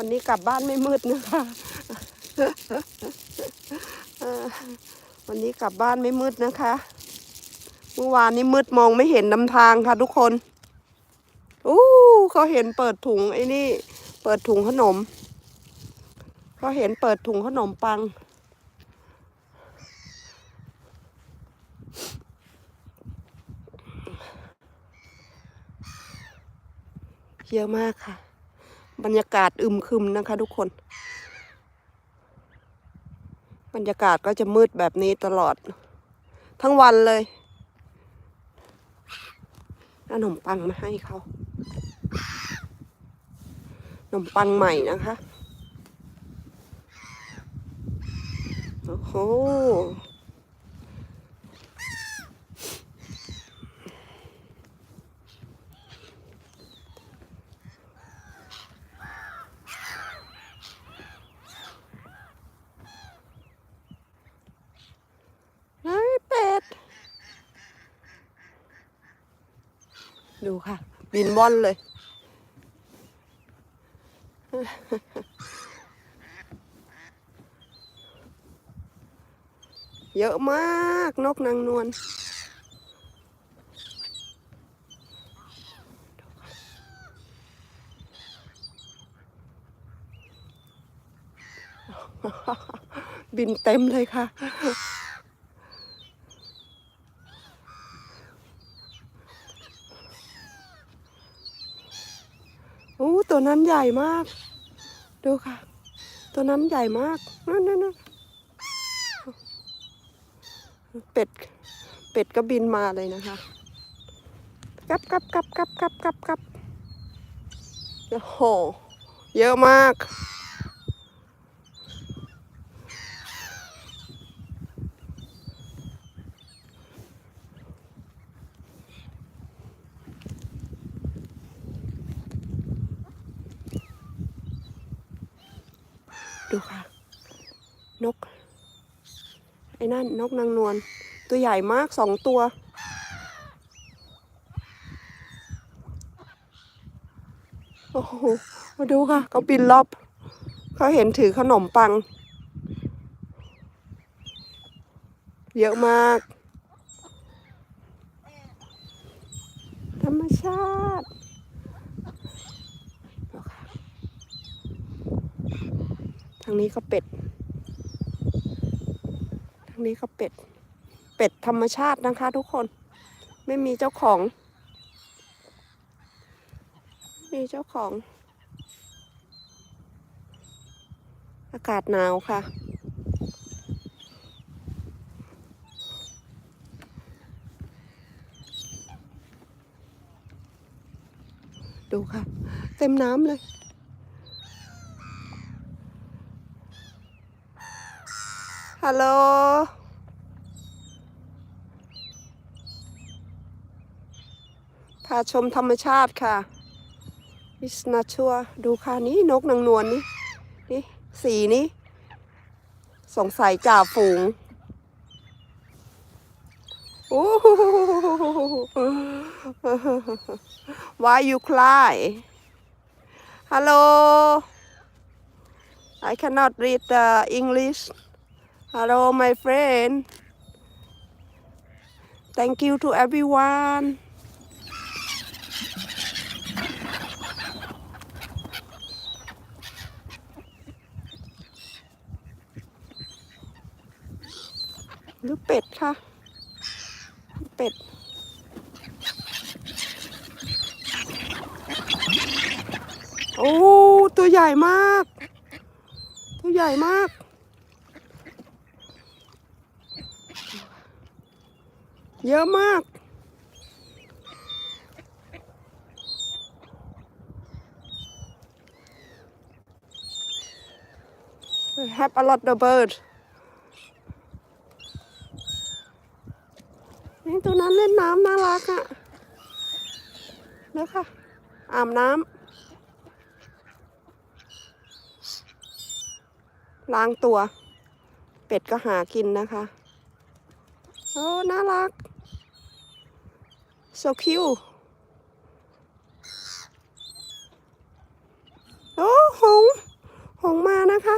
วันนี้กลับบ้านไม่มืดนะคะ วันนี้กลับบ้านไม่มืดนะคะ เมื่อวานนี้มืดมองไม่เห็นนำทางค่ะทุกคน อู้เขาเห็นเปิดถุงไอ้นี่ เปิดถุงขนม เขาเห็นเปิดถุงขนมปังเยอะมากค่ะ บรรยากาศอึมครึมนะคะ ทุกคน บรรยากาศก็จะมืดแบบนี้ตลอด ทั้งวันเลยเอาขนมปังมาให้เขาขนมปังใหม่นะคะ โอ้โห เฮ้ยเป็ด ดูค่ะ บินว่อนเลย เยอะมากนกนางนวลบินเต็มเลยค่ะ โอ้ ตัวนั้นใหญ่มาก ดูค่ะ ตัวนั้นใหญ่มากนั่นนั่นนั่นเป็ด เป็ดก็บินมาเลยนะคะกับกับกับกับกับกับกับโอ้โห เยอะมาก ดูค่ะ นก ไอ้นั่นนกนางนวลตัวใหญ่มากสองตัว โอ้โห มาดูค่ะ เขาบินรอบ เขาเห็นถือขนมปัง เยอะมาก ธรรมชาติดูค่ะ ทางนี้ก็เป็ด ทางนี้ก็เป็ด เป็ดธรรมชาตินะคะทุกคน ไม่มีเจ้าของ มีเจ้าของ อากาศหนาวค่ะ ดูค่ะ เต็มน้ำเลย ฮัลโหลพาชมธรรมชาติค่ะอิสนาชัวดูค่ะนี่นกนางนวลนี่นี่สีนี้ สงสัยจ่าฝูงโอ้โห Why you cry Hello I cannot read the English Hello my friend Thank you to everyone หรือเป็ดค่ะ เป็ด โอ้ ตัวใหญ่มาก ตัวใหญ่มาก เยอะมาก We have a lot of bird นี่ตัวนั้นเล่นน้ำน่ารักอะ่ะเดี๋ยค่ะอาบน้ำล้างตัว เป็ดก็หากินนะคะ โอ้ น่ารัก so cute อ้หง หงมานะคะ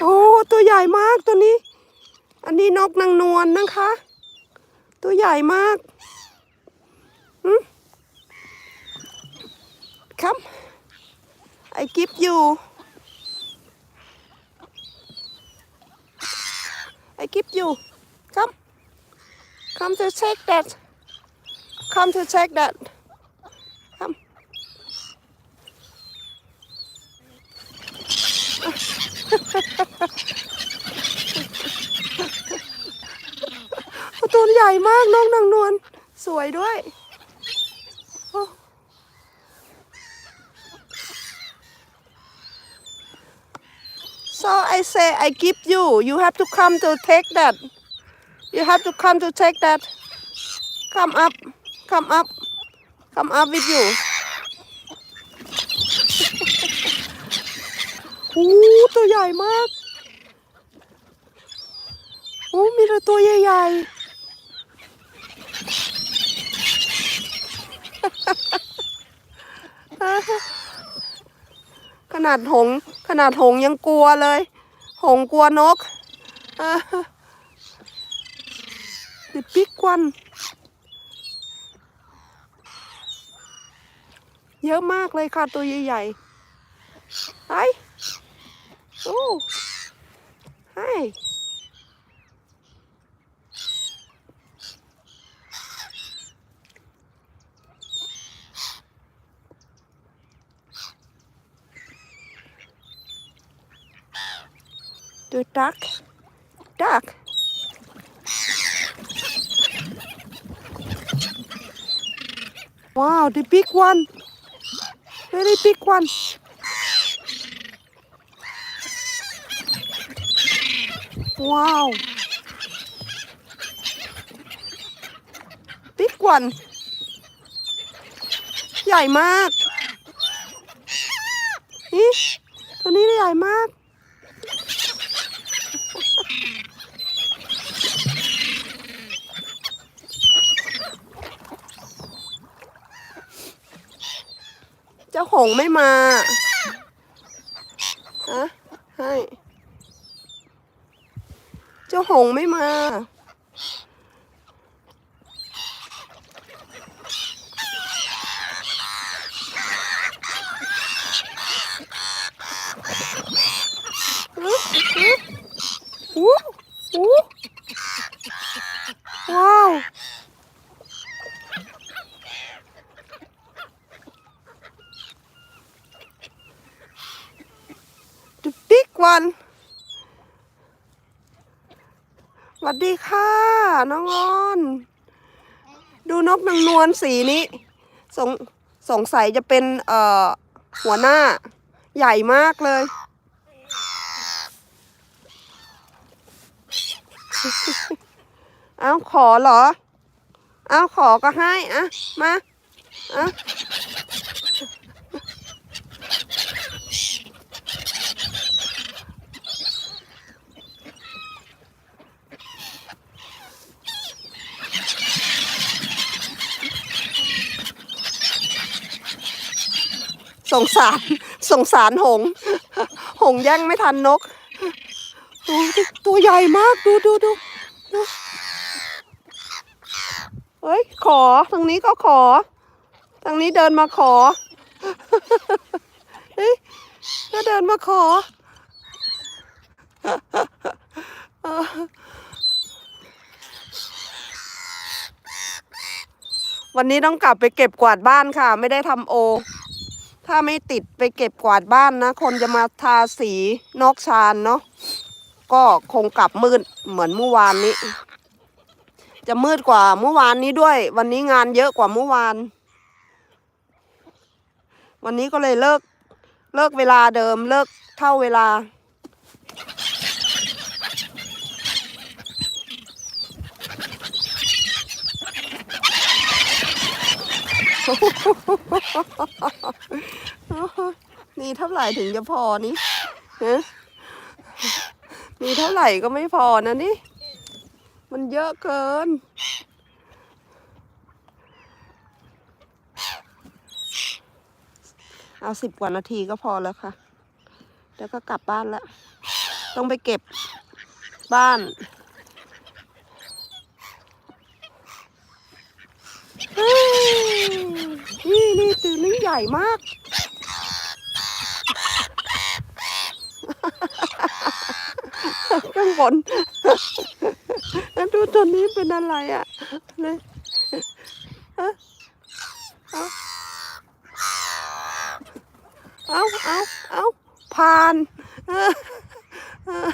โอ้ ตัวใหญ่มากตัวนี้ อันนี้นกนางนวลนนะคะ ตัวใหญ่มาก come I give you to take that come to take that come ตัวใหญ่มากน้องนางนวลสวยด้วยโอ้ So I say I give you. You have to come to take that. You have to come to take that. Come up. Come up. Come up with you. โอ้ตัวใหญ่มากโอ้มีแต่ตัวใหญ่ๆขนาดหง ขนาดหงยังกลัวเลย หงกลัวนกอ่า The big one เยอะมากเลยค่ะตัวใหญ่ๆไอโอ้ไฮ The duck. Duck. Wow, the big one. Very big one. Wow. Big one. ใหญ่มากนี่ตัวนี้ใหญ่มาก จ้าหงไม่มาฮะให้ เจ้าหงไม่มา อู้อู้ว้าว The big one สวัสดีค่ะ น้องออน ดูนกนางนวลสีนี้สงสงสัยจะเป็นเอ่อหัวหน้า ใหญ่มากเลย เอาขอเหรอ เอาขอก็ให้อะมาอะ สงสารสงสารหง หงแย่งไม่ทันนก ตัวใหญ่มากดูดูดูเฮ้ย ขอทางนี้ก็ขอ ทางนี้เดินมาขอ เฮ้ยก็เดินมาขอ วันนี้ต้องกลับไปเก็บกวาดบ้านค่ะ ไม่ได้ทำโอ ถ้าไม่ติดไปเก็บกวาดบ้านนะ คนจะมาทาสีนอกชานเนาะก็คงกลับมืดเหมือนเมื่อวานนี้ จะมืดกว่าเมื่อวานนี้ด้วย วันนี้งานเยอะกว่าเมื่อวาน วันนี้ก็เลยเลิกเลิกเวลาเดิมเลิกเท่าเวลา มีเท่าไหร่ถึงจะพอนี่ฮะมีเท่าไหร่ก็ไม่พอนะนี่ มันเยอะเกิน เอาสิบกว่านาทีก็พอแล้วค่ะ แล้วก็กลับบ้านแล้ว ต้องไปเก็บบ้านเฮ้ย นี่นี่ตื่นนี่ใหญ่มาก ข้างบนแล้วดูตัวนี้เป็นอะไรอะเลยฮะเอาเอาเอาเอาผ่านเออเออ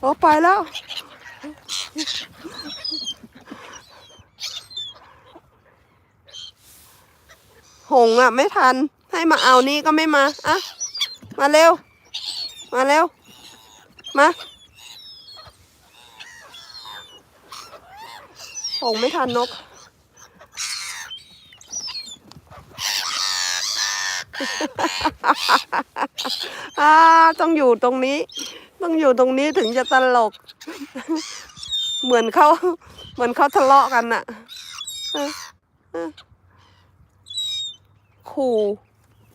โอ้ไปแล้ว หงอะ ไม่ทัน ให้มาเอานี่ก็ไม่มา อะ มาเร็ว มาเร็ว มา หงไม่ทันนกอ่าต้องอยู่ตรงนี้ ต้องอยู่ตรงนี้ถึงจะตลก เหมือนเขาเหมือนเขาทะเลาะกันน่ะเออเออขู่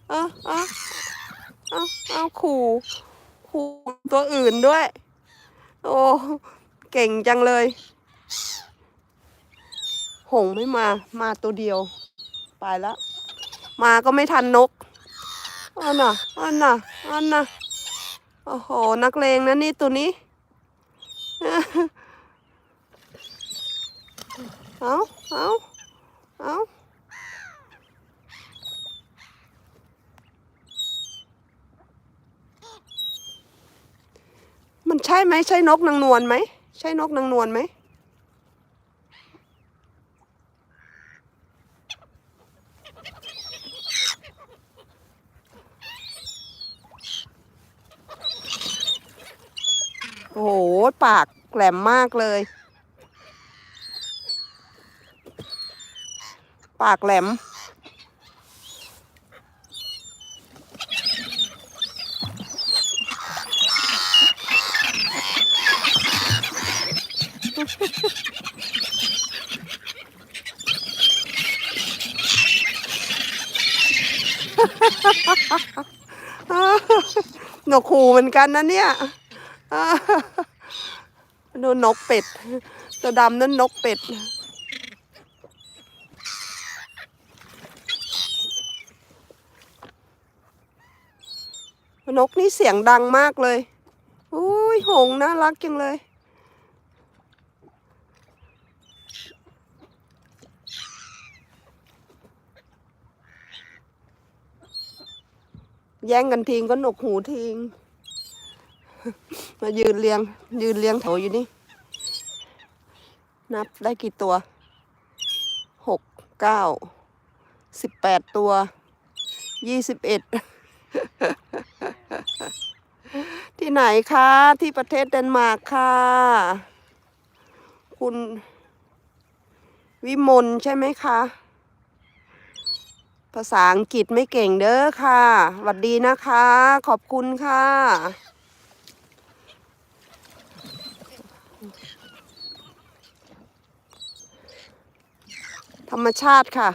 เอะอะเอาเอาขู่ขู่ตัวอื่นด้วย โอ้เก่งจังเลย หงไม่มา มาตัวเดียว ไปแล้ว มาก็ไม่ทันนกอันน่ะอันน่ะอันน่ะ โอ้โห นักเลงนะนี่ตัวนี้ เอาเอาเอามันใช่ไหมใช่นกนางนวลไหม ใช่นกนางนวลไหม โอ้โห ปากแหลมมากเลย ปากแหลม หนวกหูเหมือนกันนะเนี่ย ดูนกเป็ด ตัวดำนั่นนกเป็ด นกนี่เสียงดังมากเลย อุ้ยหงน่ารักจังเลยแย่งกันทิ้งก็หนกหูทิ้ง มายืนเรียง ยืนเรียงแถวอยู่นี่ นับได้กี่ตัว หก เก้า สิบแปดตัว ยี่สิบเอ็ด ที่ไหนคะ ที่ประเทศเดนมาร์กค่ะ คุณวิมลใช่ไหมคะ ภาษาอังกฤษไม่เก่งเด้อค่ะสวัสดีนะคะ ขอบคุณค่ะ ธรรมชาติค่ะ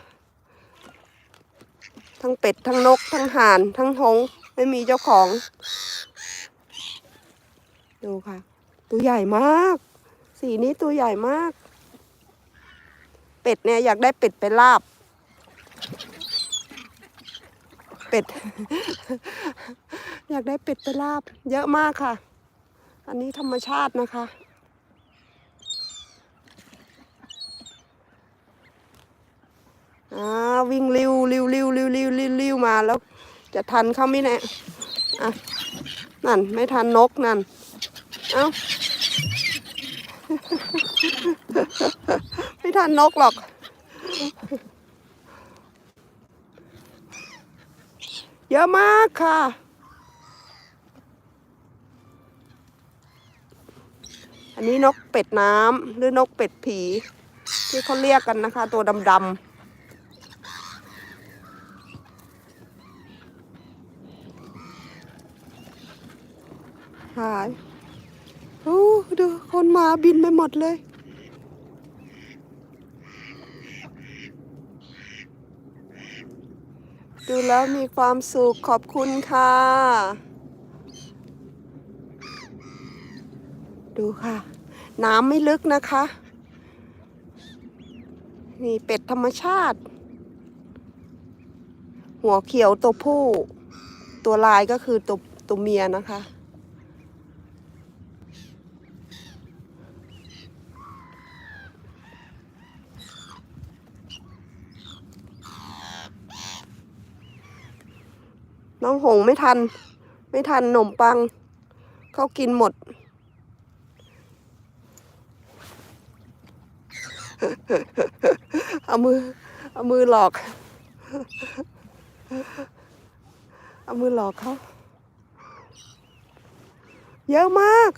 ทั้งเป็ด ทั้งนก ทั้งห่าน ทั้งหงไม่มีเจ้าของ ดูค่ะ ตัวใหญ่มาก สีนี้ตัวใหญ่มาก เป็ดเนี่ยอยากได้เป็ดไปลาบ เป็ด อยากได้เป็ดไปลาบ เยอะมากค่ะ อันนี้ธรรมชาตินะคะ อ่าวิ่งริวริวริวริวริวริวริวมาแล้ว จะทันเขาไหมเนี่ยอะนั่นไม่ทันนกนั่น เอ้า ไม่ทันนกหรอก เยอะมากค่ะอันนี้นกเป็ดน้ำหรือนกเป็ดผี ที่เขาเรียกกันนะคะ ตัวดำๆ หายโอ้ดูคนมาบินไปหมดเลย ดูแล้วมีความสุขขอบคุณค่ะ ดูค่ะ น้ำไม่ลึกนะคะ นี่เป็ดธรรมชาติ หัวเขียวตัวผู้ ตัวลายก็คือตัวตัวเมียนะคะ น้องหงไม่ทัน ไม่ทันขนมปัง เขากินหมด เอามือ เอามือหลอก เอามือหลอกเขาเยอะมาก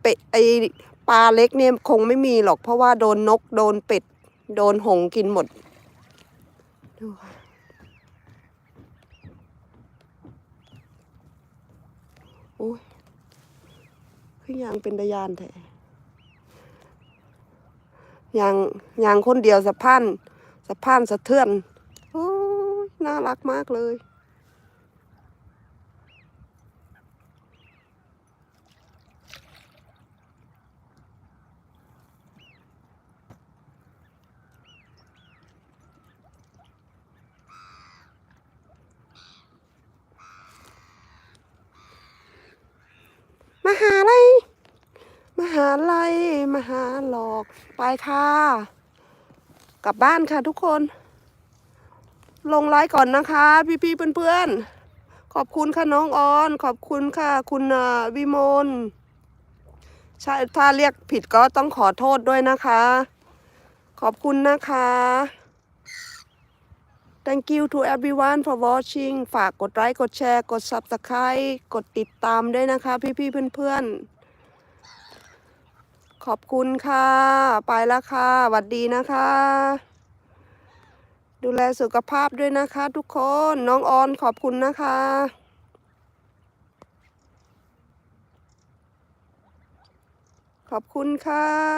เป็ดไอปลาเล็กเนี่ยคงไม่มีหรอกเพราะว่าโดนนกโดนเป็ด โดนหงกินหมดดูค่ะ โอ้ย คือยางเป็นตะยานแท้ยางยางคนเดียวสะพานสะพานสะเทือนโอ้ยน่ารักมากเลย มหาลัย มหาลัยมหาหลอก ไปค่ะ กลับบ้านค่ะทุกคน ลงไลฟ์ก่อนนะคะ พี่ๆเพื่อนๆ ขอบคุณค่ะน้องออน ขอบคุณค่ะ คุณวิมลใช่ถ้าเรียกผิดก็ต้องขอโทษด้วยนะคะ ขอบคุณนะคะ Thank you to everyone for watching ฝากกดไลค์ กดแชร์ กด Subscribe กดติดตามด้วยนะคะ พี่ๆเพื่อนๆ ขอบคุณค่ะ ไปแล้วค่ะสวัสดีนะคะ ดูแลสุขภาพด้วยนะคะ ทุกคนน้องออนขอบคุณนะคะขอบคุณค่ะ